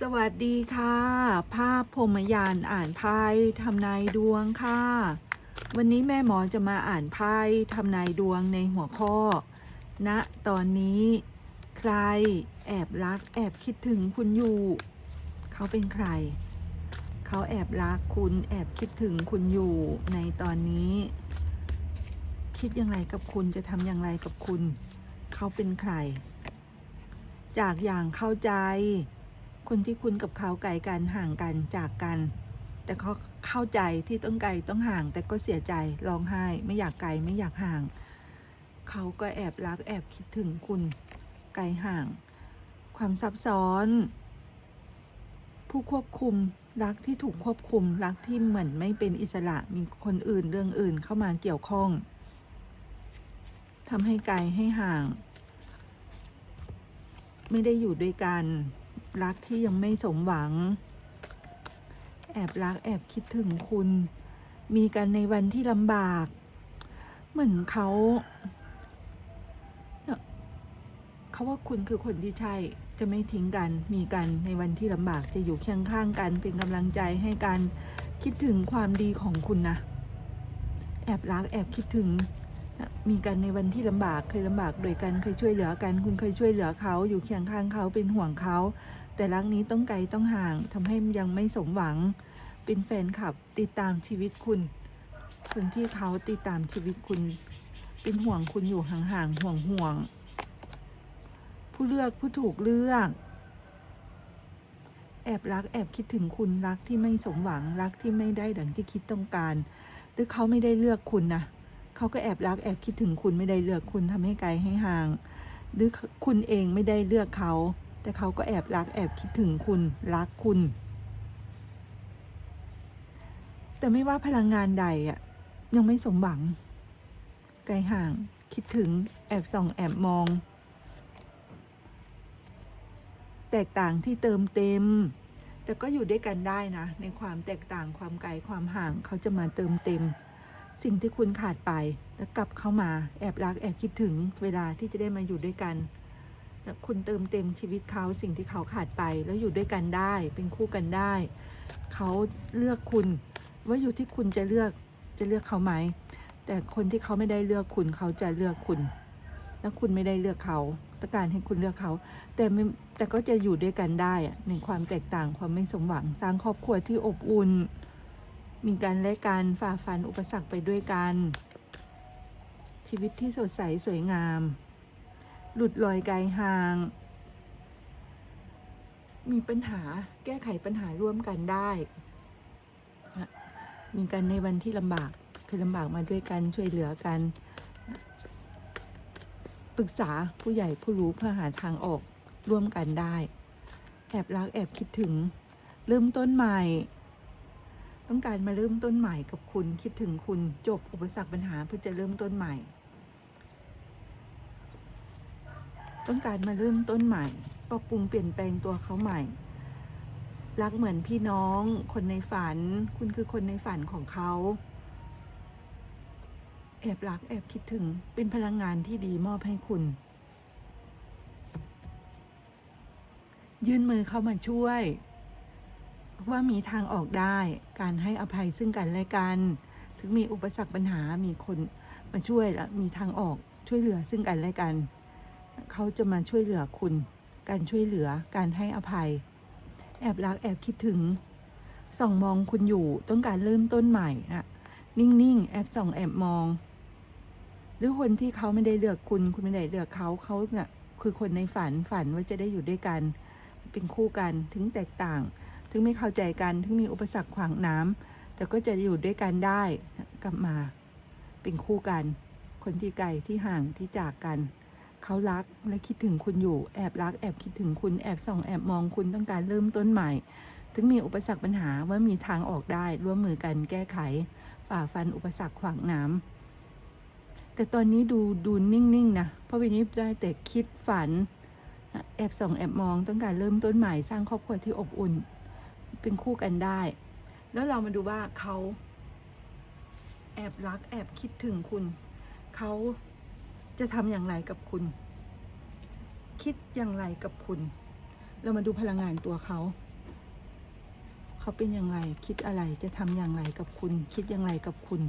สวัสดีค่ะ ภาพพรมยานอ่านไพ่ทำนายดวงค่ะ วันนี้แม่หมอจะมาอ่านไพ่ทำนายดวงในหัวข้อณตอนนี้ ใครแอบรักแอบคิดถึงคุณอยู่ เขาเป็นใคร เขาแอบรักคุณแอบคิดถึงคุณอยู่ในตอนนี้ คิดอย่างไรกับคุณจะทำอย่างไรกับคุณ เขาเป็นใคร จากอย่างเข้าใจ คนที่คุณกับเขาไกลกันห่างกันจากกัน แต่เขาเข้าใจที่ต้องไกลต้องห่าง แต่ก็เสียใจร้องไห้ ไม่อยากไกลไม่อยากห่าง เขาก็แอบรักแอบคิดถึงคุณไกลห่าง ความซับซ้อน ผู้ควบคุมรักที่ถูกควบคุมรักที่เหมือนไม่เป็นอิสระมีคนอื่นเรื่องอื่นเข้ามาเกี่ยวข้องทำให้ไกลให้ห่าง ไม่ได้อยู่ด้วยกัน รักที่ยังไม่สมหวัง แอบรักแอบคิดถึงคุณ มีกันในวันที่ลำบาก เหมือนเขาเขาว่าคุณคือคนที่ใช่จะไม่ทิ้งกัน มีกันในวันที่ลำบากจะอยู่เคียงข้างกัน เป็นกำลังใจให้กันคิดถึงความดีของคุณนะ แอบรักแอบคิดถึงมีกันในวันที่ลำบากเคยลำบากโดวยกันเคยช่วยเหลือกัน คุณเคยช่วยเหลือเขาอยู่เคียงข้างเขาเป็นห่วงเขา แต่รักนี้ต้องไกลต้องห่างทำให้ยังไม่สมหวัง เป็นแฟนคลับติดตามชีวิตคุณ คนที่เขาติดตามชีวิตคุณ เป็นห่วงคุณอยู่ห่างๆห่วงห่วง ผู้เลือกผู้ถูกเลือก แอบรักแอบคิดถึงคุณรักที่ไม่สมหวังรักที่ไม่ได้ดังที่คิดต้องการ หรือเขาไม่ได้เลือกคุณนะเขาก็แอบรักแอบคิดถึงคุณไม่ได้เลือกคุณทำให้ไกลให้ห่าง หรือคุณเองไม่ได้เลือกเขา แต่เขาก็แอบรักแอบคิดถึงคุณรักคุณ แต่ไม่ว่าพลังงานใดอะยังไม่สมหวัง ไกลห่าง คิดถึง แอบส่อง แอบมอง แตกต่างที่เติมเต็ม แต่ก็อยู่ด้วยกันได้นะ ในความแตกต่างความไกลความห่างเขาจะมาเติมเต็ม สิ่งที่คุณขาดไปแล้วกลับเข้ามา แอบรักแอบคิดถึงเวลาที่จะได้มาอยู่ด้วยกัน คุณเติมเต็มชีวิตเขาสิ่งที่เขาขาดไป แล้วอยู่ด้วยกันได้ เป็นคู่กันได้ เขาเลือกคุณ ว่าอยู่ที่คุณจะเลือกจะเลือกเขาไหม แต่คนที่เขาไม่ได้เลือกคุณเขาจะเลือกคุณ แล้วคุณไม่ได้เลือกเขาต้องการให้คุณเลือกเขา แต่ไม่แต่ก็จะอยู่ด้วยกันได้ในความแตกต่างความไม่สมหวังสร้างครอบครัวที่อบอุ่นมีการและการฝ่าฟันอุปสรรคไปด้วยกัน ชีวิตที่สดใสสวยงาม หลุดลอยไกลห่าง มีปัญหาแก้ไขปัญหาร่วมกันได้ มีกันในวันที่ลำบากเคยลำบากมาด้วยกันช่วยเหลือกัน ปรึกษาผู้ใหญ่ผู้รู้เพื่อหาทางออกร่วมกันได้ แอบรักแอบคิดถึง เริ่มต้นใหม่ ต้องการมาเริ่มต้นใหม่กับคุณคิดถึงคุณจบอุปสรรคปัญหาเพื่อจะเริ่มต้นใหม่ ต้องการมาเริ่มต้นใหม่ ปรับปรุงเปลี่ยนแปลงตัวเขาใหม่ รักเหมือนพี่น้อง คนในฝัน คุณคือคนในฝันของเขา แอบรักแอบคิดถึง เป็นพลังงานที่ดีมอบให้คุณ ยื่นมือเข้ามาช่วย ว่ามีทางออกได้ การให้อภัยซึ่งกันและกัน ถึงมีอุปสรรคปัญหา มีคนมาช่วยและมีทางออกช่วยเหลือซึ่งกันและกัน เขาจะมาช่วยเหลือคุณ การช่วยเหลือการให้อภัย แอบรักแอบคิดถึง ส่องมองคุณอยู่ต้องการเริ่มต้นใหม่อะนิ่งๆ แอบส่องแอบมอง หรือคนที่เขาไม่ได้เลือกคุณ คุณไม่ได้เลือกเขาเขาเนี่ยคือคนในฝันฝันว่าจะได้อยู่ด้วยกัน เป็นคู่กันถึงแตกต่าง ถึงไม่เข้าใจกันถึงมีอุปสรรคขวางน้ำแต่ก็จะอยู่ด้วยกันได้กลับมา เป็นคู่กัน คนที่ไกลที่ห่างที่จากกัน เขารักและคิดถึงคุณอยู่ แอบรัก แอบคิดถึงคุณ แอบส่อง แอบมองคุณต้องการเริ่มต้นใหม่ ถึงมีอุปสรรคปัญหาว่ามีทางออกได้ ร่วมมือกันแก้ไข ฝ่าฟันอุปสรรคขวางน้ำแต่ตอนนี้ดูดูนิ่งๆนะ เพราะวันนี้ได้แต่คิดฝัน แอบส่องแอบมองต้องการเริ่มต้นใหม่ สร้างครอบครัวที่อบอุ่น เป็นคู่กันได้ แล้วเรามาดูว่าเขาแอบรักแอบคิดถึงคุณ เขา จะทำอย่างไรกับคุณ คิดอย่างไรกับคุณ เรามาดูพลังงานตัวเขา เขาเป็นอย่างไร คิดอะไรจะทำอย่างไรกับคุณ คิดอย่างไรกับคุณ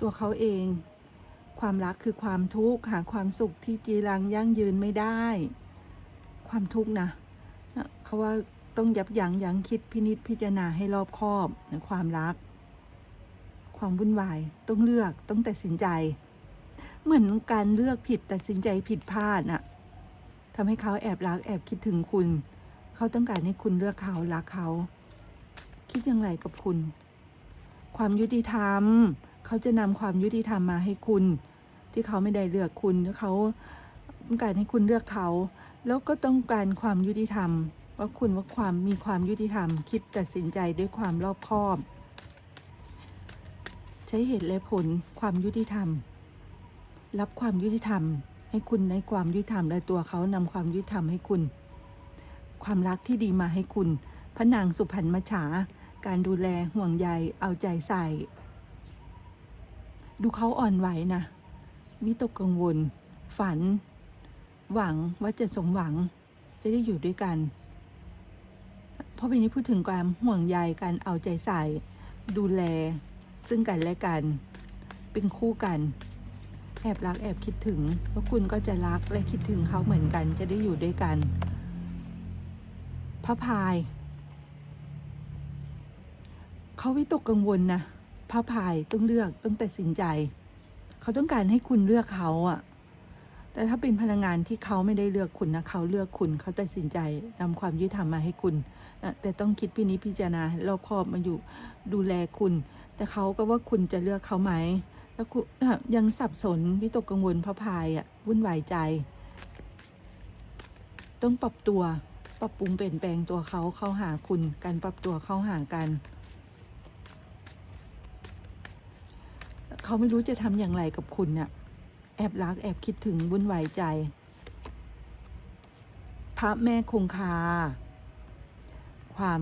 ตัวเขาเอง ความรักคือความทุกข์หาความสุขที่จีรังยั่งยืนไม่ได้ ความทุกข์นะเขาว่าต้องยับยั้งยั้งคิดพินิจพิจารณาให้รอบคอบในความรัก ความวุ่นวาย ต้องเลือกต้องตัดสินใจ เหมือนการเลือกผิดตัดสินใจผิดพลาดน่ะทำให้เขาแอบรักแอบคิดถึงคุณ เขาต้องการให้คุณเลือกเขารักเขา คิดอย่างไรกับคุณ ความยุติธรรม เขาจะนำความยุติธรรมมาให้คุณ ที่เขาไม่ได้เลือกคุณเขาต้องการให้คุณเลือกเขา แล้วก็ต้องการความยุติธรรม ว่าคุณว่าความมีความยุติธรรม คิดตัดสินใจด้วยความรอบคอบ ช้เหตุและผลความยุติธรรม รับความยุติธรรม ให้คุณในความยุติธรรมและตัวเขานำความยุติธรรมให้คุณ ความรักที่ดีมาให้คุณพระนางสุพรรณมัจฉา การดูแลห่วงใยเอาใจใส่ ดูเขาอ่อนไหวนะวิตกกังวล ฝัน หวังว่าจะสมหวังจะได้อยู่ด้วยกันเพราะปีนี้พูดถึงความห่วงใยการเอาใจใส่ ดูแล ซึ่งกันและกัน เป็นคู่กัน แอบรักแอบคิดถึงว่าคุณก็จะรักและคิดถึงเขาเหมือนกัน จะได้อยู่ด้วยกันพระพายเขาวิตกกังวลนะพระพายต้องเลือกต้องตัดสินใจ เขาต้องการให้คุณเลือกเขาอะแต่ถ้าเป็นพลังงานที่เขาไม่ได้เลือกคุณนะเขาเลือกคุณเขาตัดสินใจนำความยุติธรรมมาให้คุณแต่ต้องคิดพินิจพิจารณารอบคอบมาอยู่ดูแลคุณ แต่เขาก็ว่าคุณจะเลือกเขาไหมแล้วคุณยังสับสนวิตกกังวลพระพายอะวุ่นวายใจ ต้องปรับตัว ปรับปรุงเปลี่ยนแปลงตัวเขาเข้าหาคุณการปรับตัวเข้าหากันเขาไม่รู้จะทำอย่างไรกับคุณน่ะ แอบรักแอบคิดถึงวุ่นวายใจ พระแม่คงคา ความ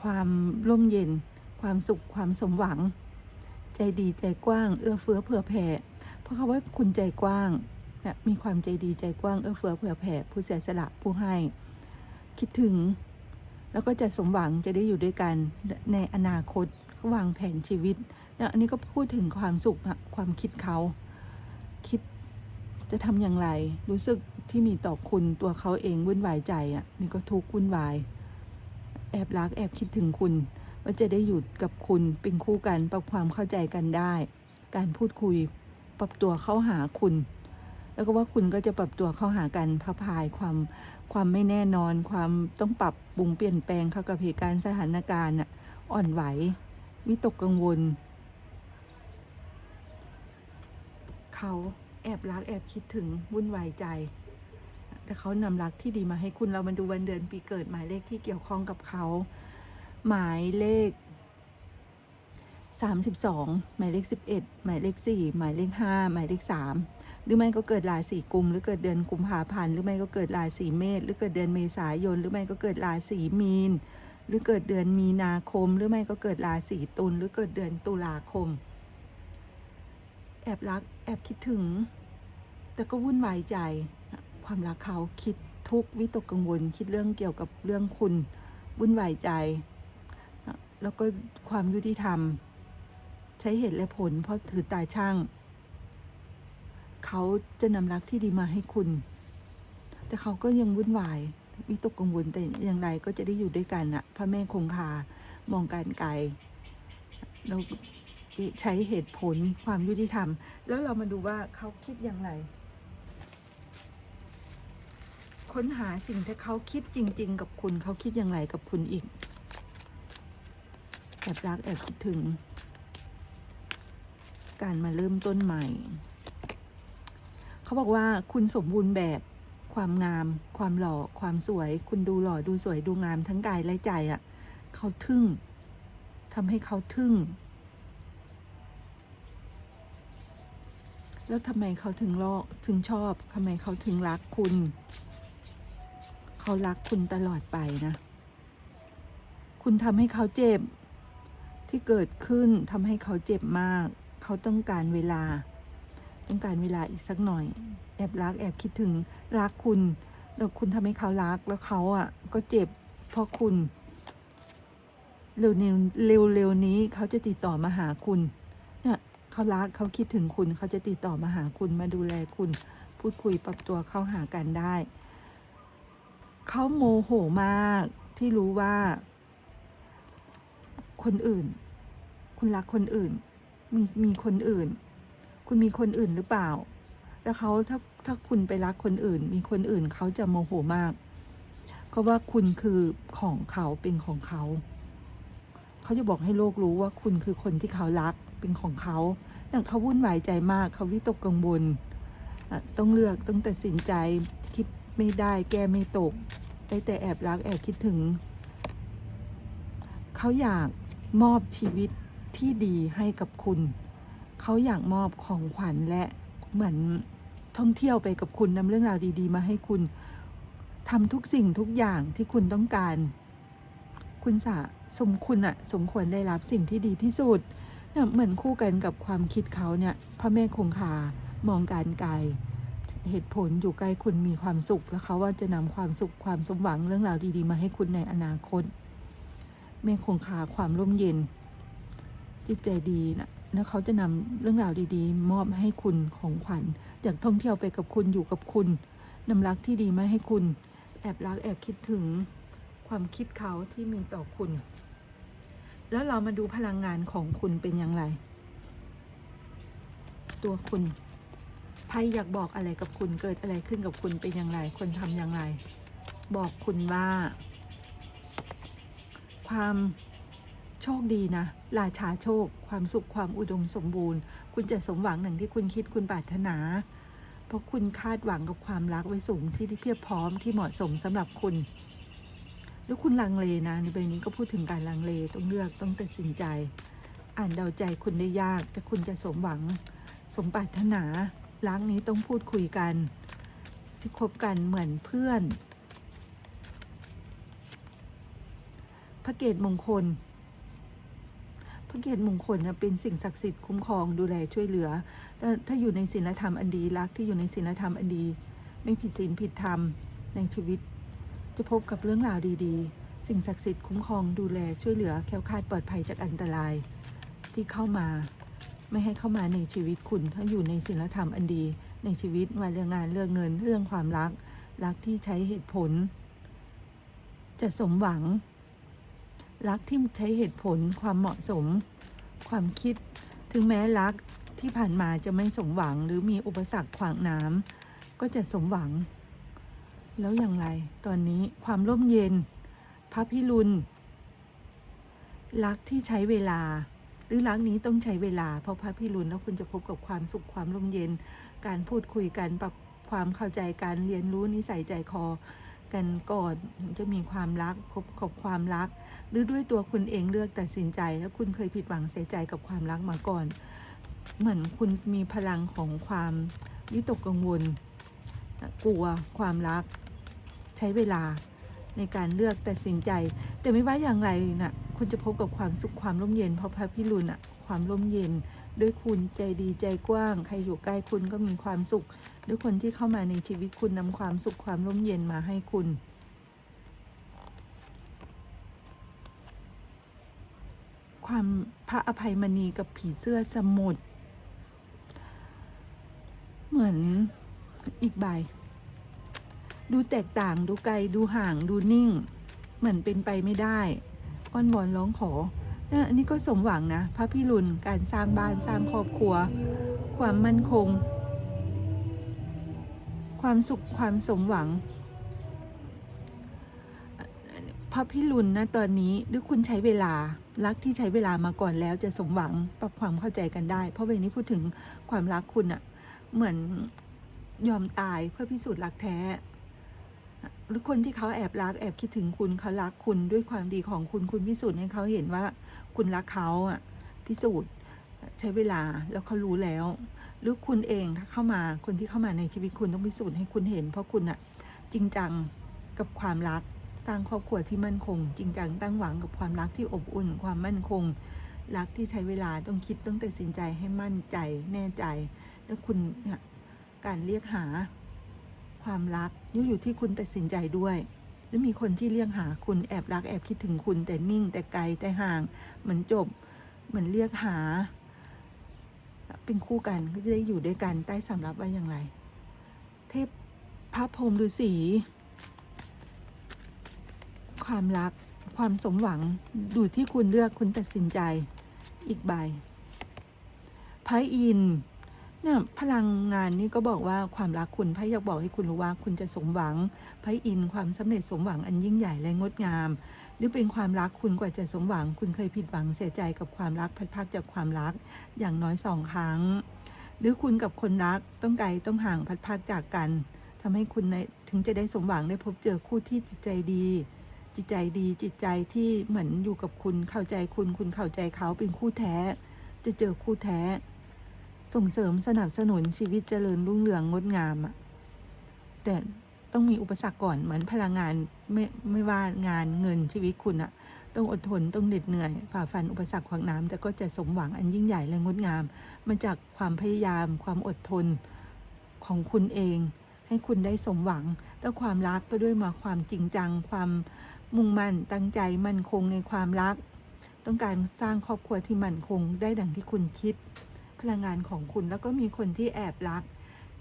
ความร่มเย็น ความสุขความสมหวัง ใจดีใจกว้าง เอื้อเฟื้อเผื่อแผ่ เพราะเขาว่าคุณใจกว้างนะมีความใจดีใจกว้างเอื้อเฟื้อเผื่อแผ่ ผู้เสียสละผู้ให้ คิดถึง แล้วก็จะสมหวังจะได้อยู่ด้วยกันในอนาคตวางแผนชีวิตนะอันนี้ก็พูดถึงความสุขอะความคิดเขา คิดจะทำอย่างไร รู้สึกที่มีต่อคุณตัวเขาเองวุ่นวายใจอะนี่ก็ทุกข์วุ่นวาย แอบรักแอบคิดถึงคุณ ว่าจะได้อยู่กับคุณเป็นคู่กันปรับความเข้าใจกันได้ การพูดคุยปรับตัวเข้าหาคุณ แล้วก็ว่าคุณก็จะปรับตัวเข้าหากันพะพายความความไม่แน่นอน ความต้องปรับปรุงเปลี่ยนแปลงเข้ากับเหตุการณ์สถานการณ์อ่อนไหววิตกกังวล เขาแอบรักแอบคิดถึงวุ่นวายใจ แต่เขานำรักที่ดีมาให้คุณเรามาดูวันเดือนปีเกิดหมายเลขที่เกี่ยวข้องกับเขา หมายเลขสามสิบสองหมายเลขสิบเอ็ดหมายเลขสี่หมายเลขห้าหมายเลขสามหรือไม่ก็เกิดราศีกุม หรือเกิดเดือนกุมภาพันธ์หรือไม่ก็เกิดราศีเมษหรือเกิดเดือนเมษายน หรือไม่ก็เกิดราศีมีน หรือเกิดเดือนมีนาคม หรือไม่ก็เกิดราศีตุลหรือเกิดเดือนตุลาคม แอบรักแอบคิดถึง แต่ก็วุ่นวายใจความรักเขาคิดทุกข์วิตกกังวลคิดเรื่องเกี่ยวกับเรื่องคุณวุ่นวายใจ แล้วก็ความยุติธรรม ใช้เหตุและผล เพราะถือตาช่าง เขาจะนำรักที่ดีมาให้คุณ แต่เขาก็ยังวุ่นวายวิตกกังวลแต่อย่างไรก็จะได้อยู่ด้วยกันอะพระแม่คงคามองการไกลแล้วใช้เหตุผลความยุติธรรม แล้วเรามาดูว่าเขาคิดอย่างไร ค้นหาสิ่งที่เขาคิดจริง ๆ กับคุณเขาคิดอย่างไรกับคุณอีก แอบรักแอบคิดถึง การมาเริ่มต้นใหม่ เขาบอกว่าคุณสมบูรณ์แบบความงาม ความหล่อความสวย คุณดูหล่อดูสวยดูงามทั้งกายและใจอะ่ะ เขาทึ่งทำให้เขาทึ่ง แล้วทำไมเขาถึงรอกถึงชอบทำไมเขาถึงรักคุณ เขารักคุณตลอดไปนะ คุณทำให้เขาเจ็บ ที่เกิดขึ้นทำให้เขาเจ็บมาก เขาต้องการเวลา ต้องการเวลาอีกสักหน่อย แอบรักแอบคิดถึงรักคุณ แล้วคุณทำให้เขารักแล้วเขาอะ ก็เจ็บเพราะคุณ เร็วนี้เร็วเร็วนี้เขาจะติดต่อมาหาคุณเนี่ยเขารักเขาคิดถึงคุณ เขาจะติดต่อมาหาคุณมาดูแลคุณ พูดคุยปรับตัวเข้าหากันได้ เขาโมโหมากที่รู้ว่า คนอื่น คุณรักคนอื่น มีมีคนอื่น คุณมีคนอื่นหรือเปล่า แล้วเขาถ้าถ้าคุณไปรักคนอื่น มีคนอื่นเขาจะโมโหมากเพราะว่าคุณคือของเขาเป็นของเขา เขาจะบอกให้โลกรู้ว่าคุณคือคนที่เขารักเป็นของเขาเนี่ยเขาวุ่นวายใจมากเขาวิตกกังวลต้องเลือกต้องตัดสินใจคิดไม่ได้แก้ไม่ตกได้แต่แอบรักแอบคิดถึง เขาอยาก มอบชีวิตที่ดีให้กับคุณ เขาอยากมอบของขวัญและเหมือนท่องเที่ยวไปกับคุณนำเรื่องราวดี ๆ มาให้คุณทำทุกสิ่งทุกอย่างที่คุณต้องการ คุณสะสมคุณอะสมควรได้รับสิ่งที่ดีที่สุดเนี่ยเหมือนคู่กันกับความคิดเขาเนี่ยพระแม่คงคามองการไกลเหตุผลอยู่ใกล้คุณมีความสุข แล้วเขาว่าจะนำความสุขความสมหวังเรื่องราวดี ๆ มาให้คุณในอนาคต แม่คงคาความร่มเย็น จิตใจดีนะแล้วเขาจะนำเรื่องราวดีๆ มอบให้คุณของขวัญอยากท่องเที่ยวไปกับคุณอยู่กับคุณนำรักที่ดีมาให้คุณ แอบรักแอบคิดถึงความคิดเขาที่มีต่อคุณ แล้วเรามาดูพลังงานของคุณเป็นอย่างไร ตัวคุณไพ่อยากบอกอะไรกับคุณเกิดอะไรขึ้นกับคุณเป็นอย่างไรควรทำอย่างไร บอกคุณว่า ความโชคดีนะ ราชาโชค ความสุขความอุดมสมบูรณ์ คุณจะสมหวังอย่างที่คุณคิดคุณปรารถนา เพราะคุณคาดหวังกับความรักไว้สูงที่ที่เพียบพร้อมที่เหมาะสมสำหรับคุณแล้วคุณลังเลนะในใบนี้ก็พูดถึงการลังเลต้องเลือกต้องตัดสินใจ อ่านเดาใจคุณได้ยาก แต่คุณจะสมหวัง สมปรารถนารักนี้ต้องพูดคุยกัน ที่คบกันเหมือนเพื่อน ระเกตมงคล พระเกตมงคลเป็นสิ่งศักดิ์สิทธิ์คุ้มครองดูแลช่วยเหลือถ้าถ้าอยู่ในศีลธรรมอันดีรักที่อยู่ในศีลธรรมอันดี ไม่ผิดศีลผิดธรรมในชีวิต จะพบกับเรื่องราวดีๆ สิ่งศักดิ์สิทธิ์คุ้มครองดูแลช่วยเหลือแคล้วคลาดปลอดภัยจากอันตราย ที่เข้ามาไม่ให้เข้ามาในชีวิตคุณ ถ้าอยู่ในศีลธรรมอันดี ในชีวิตว่าเรื่องงานเรื่องเงินเรื่องความรัก รักที่ใช้เหตุผล จะสมหวัง รักที่ใช้เหตุผลความเหมาะสม ความคิด ถึงแม้รักที่ผ่านมาจะไม่สมหวังหรือมีอุปสรรคขวางน้ำก็จะสมหวัง แล้วอย่างไร ตอนนี้ความร่มเย็น พระพิรุณรักที่ใช้เวลา หรือรักนี้ต้องใช้เวลา เพราะพระพิรุณแล้วคุณจะพบกับความสุขความร่มเย็น การพูดคุยกันปรับความเข้าใจการเรียนรู้นิสัยใจคอ กันก่อนถึงจะมีความรักพบกับความรัก หรือด้วยตัวคุณเองเลือกตัดสินใจ แล้วคุณเคยผิดหวังเสียใจกับความรักมาก่อน เหมือนคุณมีพลังของความวิตกกังวล กลัวความรัก ใช้เวลาในการเลือกตัดสินใจ แต่ไม่ว่าอย่างไรนะ่ะคุณจะพบกับความสุขความร่มเย็นเพราะพระพิรุณอะความร่มเย็น ด้วยคุณใจดีใจกว้าง ใครอยู่ใกล้คุณก็มีความสุข ด้วยคนที่เข้ามาในชีวิตคุณนำความสุขความร่มเย็นมาให้คุณความพระอภัยมณีกับผีเสื้อสมุทรเหมือนอีกใบ ดูแตกต่างดูไกลดูห่างดูนิ่ง เหมือนเป็นไปไม่ได้ อ้อนวอนร้องขอ นี่อันนี้ก็สมหวังนะ พระพิรุณการสร้างบ้านสร้างครอบครัว ความมั่นคง ความสุขความสมหวัง พระพิรุณนะตอนนี้หรือคุณใช้เวลารักที่ใช้เวลามาก่อนแล้วจะสมหวังปรับความเข้าใจกันได้ เพราะเวันนี้พูดถึงความรักคุณอะเหมือนยอมตายเพื่อพิสูจน์รักแท้ หรือคนที่เขาแอบรักแอบคิดถึงคุณเขารักคุณด้วยความดีของคุณคุณพิสูจน์ให้เขาเห็นว่า คุณรักเขาอะพิสูจน์ใช้เวลาแล้วเขารู้แล้ว หรือคุณเองถ้าเข้ามาคนที่เข้ามาในชีวิตคุณต้องพิสูจน์ให้คุณเห็น เพราะคุณอะจริงจังกับความรักสร้างครอบครัวที่มั่นคง จริงจังตั้งหวังกับความรักที่อบอุ่น ความมั่นคง รักที่ใช้เวลาต้องคิดต้องตัดสินใจให้มั่นใจแน่ใจ แล้วคุณเนี่ยการเรียกหาความรักนี่อยู่ที่คุณตัดสินใจด้วย แล้วมีคนที่เรียกหาคุณแอบรักแอบคิดถึงคุณ แต่นิ่งแต่ไกลแต่ห่าง เหมือนจบ เหมือนเรียกหา เป็นคู่กันก็จะได้อยู่ด้วยกันใต้สำรับว่าอย่างไร เทพพระพรหมฤาษีความรักความสมหวังอยู่ที่คุณเลือกคุณตัดสินใจอีกใบไพ่อินทร์ นี่ยพลังงานนี่ก็บอกว่าความรักคุณไพ่อยากบอกให้คุณรู้ว่าคุณจะสมหวังไพ่อินความสำเร็จสมหวังอันยิ่งใหญ่และงดงาม หรือเป็นความรักคุณกว่าจะสมหวัง คุณเคยผิดหวังเสียใจกับความรักพัดพากจากความรักอย่างน้อยสองครั้ง หรือคุณกับคนรักต้องไกลต้องห่างพัดพากจากกันทำให้คุณในถึงจะได้สมหวังได้พบเจอคู่ที่จิตใจดี จิตใจดีจิตใจที่เหมือนอยู่กับคุณเข้าใจคุณคุณเข้าใจเขาเป็นคู่แท้ จะเจอคู่แท้ ส่งเสริมสนับสนุนชีวิตเจริญรุ่งเรืองงดงามอะแต่ต้องมีอุปสรรคก่อนเหมือนพลังงานไม่ไม่ว่างานเงินชีวิตคุณอะต้องอดทนต้องเหน็ดเหนื่อยฝ่าฟันอุปสรรคขวางน้ำแต่ก็จะสมหวังอันยิ่งใหญ่และงดงาม มาจากความพยายาม ความอดทนของคุณเอง ให้คุณได้สมหวังแล้วความรักก็ด้วยมาความจริงจัง ความมุ่งมั่นตั้งใจมั่นคงในความรัก ต้องการสร้างครอบครัวที่มั่นคงได้ดังที่คุณคิด พลังงานของคุณแล้วก็มีคนที่แอบรัก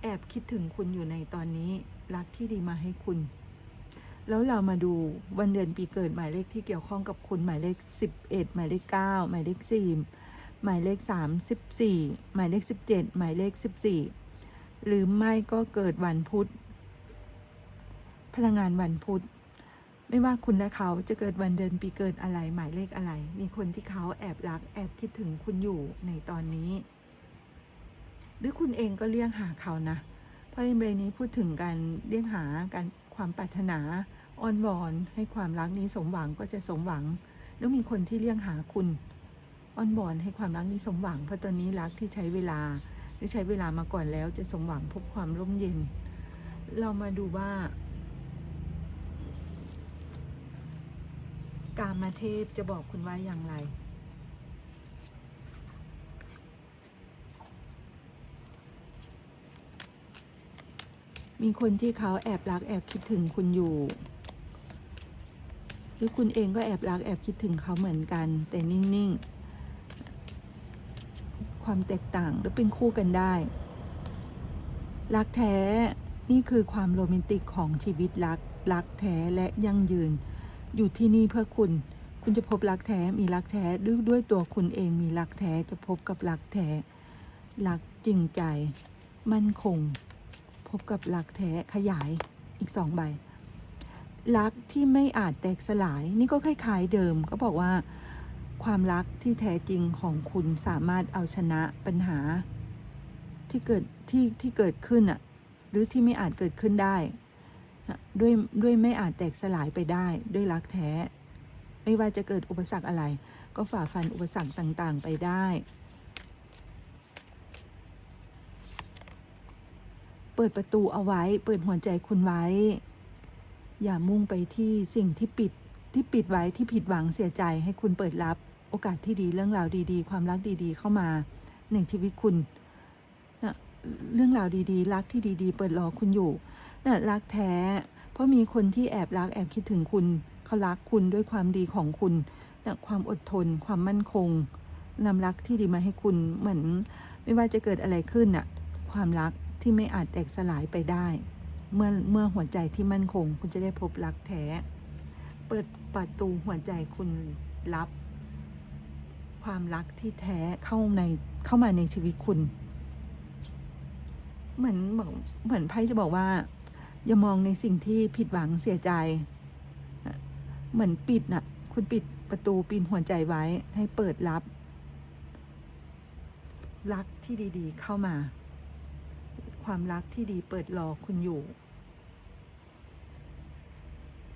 แอบคิดถึงคุณอยู่ในตอนนี้รักที่ดีมาให้คุณ แล้วเรามาดูวันเดือนปีเกิดหมายเลขที่เกี่ยวข้องกับคุณหมายเลข 11 หมายเลข 9 หมายเลข4หมายเลข 34 หมายเลข 17 หมายเลข 14 หรือไม่ก็เกิดวันพุธ พลังงานวันพุธไม่ว่าคุณและเขาจะเกิดวันเดือนปีเกิดอะไรหมายเลขอะไร มีคนที่เขาแอบรัก แอบคิดถึงคุณอยู่ในตอนนี้ หรือคุณเองก็เรียกหาเขานะ เพราะในเบรนี้พูดถึงการเรียกหาการความปรารถนาอ้อนวอนให้ความรักนี้สมหวังก็จะสมหวัง แล้วมีคนที่เรียกหาคุณอ้อนวอนให้ความรักนี้สมหวัง เพราะตอนนี้รักที่ใช้เวลาหรือใช้เวลามาก่อนแล้วจะสมหวังพบความร่มเย็น เรามาดูว่า กามาเทพจะบอกคุณว่าอย่างไร มีคนที่เขาแอบรักแอบคิดถึงคุณอยู่ หรือคุณเองก็แอบรักแอบคิดถึงเขาเหมือนกัน แต่นิ่งๆ ความแตกต่างหรือเป็นคู่กันได้ รักแท้นี่คือความโรแมนติกของชีวิตรัก รักแท้และยั่งยืน อยู่ที่นี่เพื่อคุณ คุณจะพบรักแท้มีรักแท้ด้วยด้วยตัวคุณเองมีรักแท้จะพบกับรักแท้รักจริงใจ มั่นคง พบกับรักแท้ขยายอีกสองใบรักที่ไม่อาจแตกสลาย นี่ก็คล้ายๆเดิม ก็บอกว่า ความรักที่แท้จริงของคุณสามารถเอาชนะปัญหา ที่เกิดที่ที่เกิดขึ้นอะหรือที่ไม่อาจเกิดขึ้นได้ด้วยด้วยไม่อาจแตกสลายไปได้ ด้วยรักแท้ ไม่ว่าจะเกิดอุปสรรคอะไร ก็ฝ่าฟันอุปสรรคต่างๆ ไปได้ เปิดประตูเอาไว้ เปิดหัวใจคุณไว้ อย่ามุ่งไปที่สิ่งที่ปิดที่ปิดไว้ที่ผิดหวังเสียใจให้คุณเปิดรับโอกาสที่ดีเรื่องราวดีๆ ความรักดีๆ เข้ามาในชีวิตคุณนะเรื่องราวดีๆ รักที่ดีๆ เปิดรอคุณอยู่นะรักแท้ เพราะมีคนที่แอบรักแอบคิดถึงคุณเขารักคุณด้วยความดีของคุณนะความอดทน ความมั่นคงนำรักที่ดีมาให้คุณเหมือน ไม่ว่าจะเกิดอะไรขึ้นน่ะความรัก ที่ไม่อาจแตกสลายไปได้ เมื่อเมื่อหัวใจที่มั่นคง คุณจะได้พบรักแท้ เปิดประตูหัวใจคุณรับความรักที่แท้เข้าในเข้ามาในชีวิตคุณ เหมือนเหมือนไพ่จะบอกว่า อย่ามองในสิ่งที่ผิดหวังเสียใจ เหมือนปิดน่ะ คุณปิดประตูปีนหัวใจไว้ให้เปิดรับ รักที่ดี ๆ เข้ามา ความรักที่ดีเปิดรอคุณอยู่